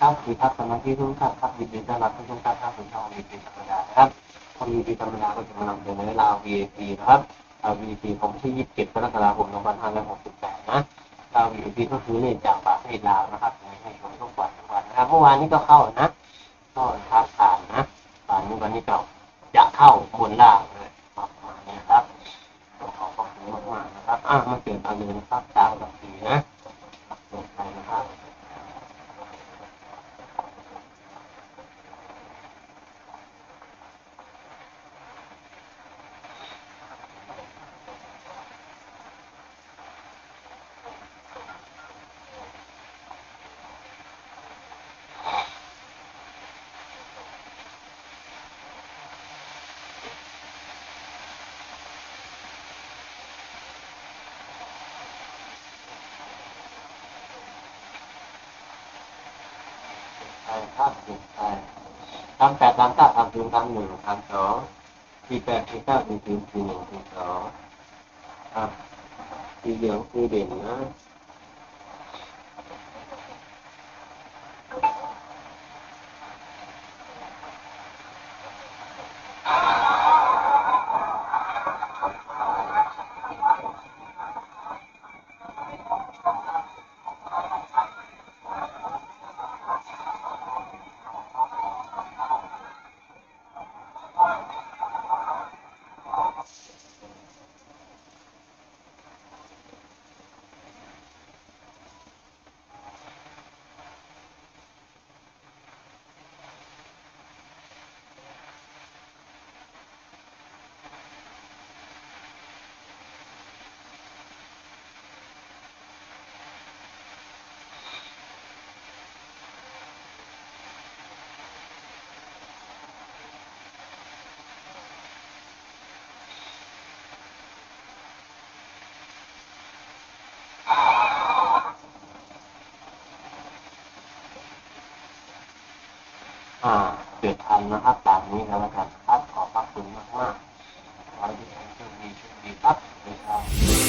ครับคือทัศนที่ทุกท่านครับยินดีต้อนรับทุกท่านครับสู่ช่อง VP ธรรมดาครับช่อง VP ธรรมดาก็จะมานำเสนอราว VIP นะครับราว VIP ของที่ 27กรกฎาคม2568 นะราว VIP ก็คือเล่นจากประเทศลาวนะครับให้ชมทุกวันทุกวันนะครับเมื่อวานนี้ก็เข้านะก็ทักผ่านนะผ่านนี้วันนี้ก็จะเข้าบนล่างเลยประมาณนี้ครับขอขอบคุณมากๆนะครับอะมาเกิดอันเลยนะครับตามกับสีนะ ใช่ครับถูกใช่ทำแปดสาเก้าทำศูนย์ทำหนึ่งทำสองสี่แปดสี่เก้าสี่ศูนย์สี่หนึ่งสี่สองครับสีเหลืองคือเด่นนะ อ่าเจ็ดทันนะครับตามนี้แล้วกันครับขอบพระคุณมากมากขอให้ทุกท่านโชคดีโชคดีครับดีครับ